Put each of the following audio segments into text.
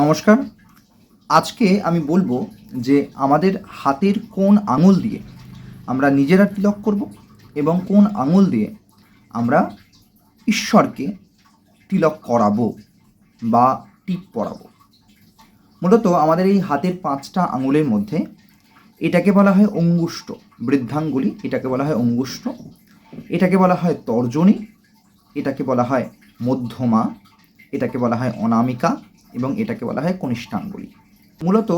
নমস্কার। আজকে আমি বলব যে আমাদের হাতের কোন আঙুল দিয়ে আমরা নিজেরা তিলক করব এবং কোন আঙুল দিয়ে আমরা ঈশ্বরকে তিলক করাবো বা টিপ পরাবো। মূলত আমাদের এই হাতের পাঁচটা আঙুলের মধ্যে এটাকে বলা হয় অঙ্গুষ্ট বৃদ্ধাঙ্গুলি, এটাকে বলা হয় অঙ্গুষ্ট এটাকে বলা হয় তর্জনী, এটাকে বলা হয় মধ্যমা, এটাকে বলা হয় অনামিকা এবং এটাকে বলা হয় কনিষ্ঠাঙ্গুলি। মূলত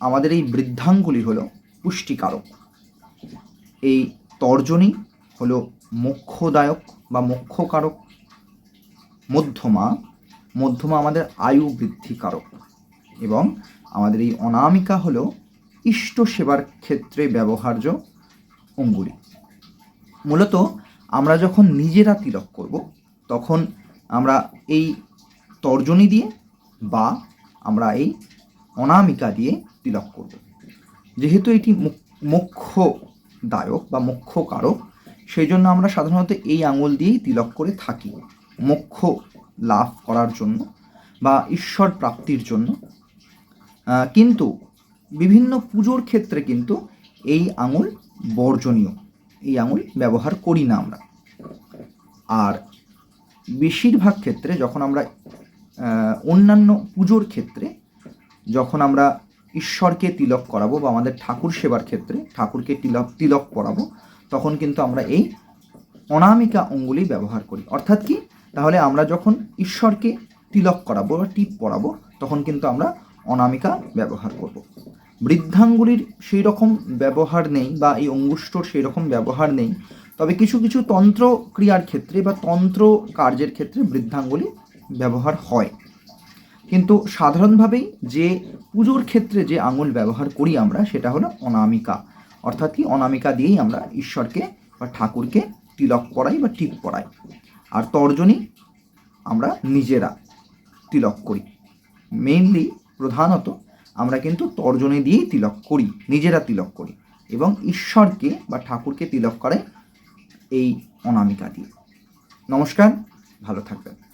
আমাদের এই বৃদ্ধাঙ্গুলি হলো পুষ্টিকারক। এই তর্জনী হলো মোক্ষদায়ক বা মোক্ষকারক। মধ্যমা মধ্যমা আমাদের আয়ু বৃদ্ধিকারক এবং আমাদের এই অনামিকা হলো ইষ্ট সেবার ক্ষেত্রে ব্যবহার্য অঙ্গুলি। মূলত আমরা যখন নিজেরা তিলক করব, তখন আমরা এই তর্জনী দিয়ে বা আমরা এই অনামিকা দিয়ে তিলক করব। যেহেতু এটি মোক্ষদায়ক বা মোক্ষকারক সেই জন্য আমরা সাধারণত এই আঙুল দিয়েই তিলক করে থাকি। মোক্ষ লাভ করার জন্য বা ঈশ্বর প্রাপ্তির জন্য। কিন্তু বিভিন্ন পুজোর ক্ষেত্রে কিন্তু এই আঙুল বর্জনীয়। এই আঙুল ব্যবহার করি না আমরা। আর বেশিরভাগ ক্ষেত্রে যখন আমরা অন্যান্য পুজোর ক্ষেত্রে যখন আমরা ঈশ্বরকে তিলক করাবো বা আমাদের ঠাকুর সেবার ক্ষেত্রে ঠাকুরকে তিলক তিলক করাবো, তখন কিন্তু আমরা এই অনামিকা অঙ্গুলি ব্যবহার করি। অর্থাৎ কি? তাহলে আমরা যখন ঈশ্বরকে তিলক করাবো বা টিপ পরাবো, তখন কিন্তু আমরা অনামিকা ব্যবহার করব। বৃদ্ধাঙ্গুলির সেই রকম ব্যবহার নেই বা এই অঙ্গুষ্টর সেই রকম ব্যবহার নেই। তবে কিছু কিছু তন্ত্র ক্রিয়ার ক্ষেত্রে বা তন্ত্র কার্যের ক্ষেত্রে বৃদ্ধাঙ্গুলি ব্যবহার হয়। কিন্তু সাধারণভাবেই যে পুজোর ক্ষেত্রে যে আঙুল ব্যবহার করি আমরা, সেটা হলো অনামিকা। অর্থাৎ কি? অনামিকা দিয়েই আমরা ঈশ্বরকে বা ঠাকুরকে তিলক পরাই বা টিপ পরাই আর তর্জনী আমরা নিজেরা তিলক করি। মেইনলি প্রধানত আমরা কিন্তু তর্জনী দিয়েই তিলক করি, নিজেরা তিলক করি এবং ঈশ্বরকে বা ঠাকুরকে তিলক করাই এই অনামিকা দিয়ে। নমস্কার, ভালো থাকবেন।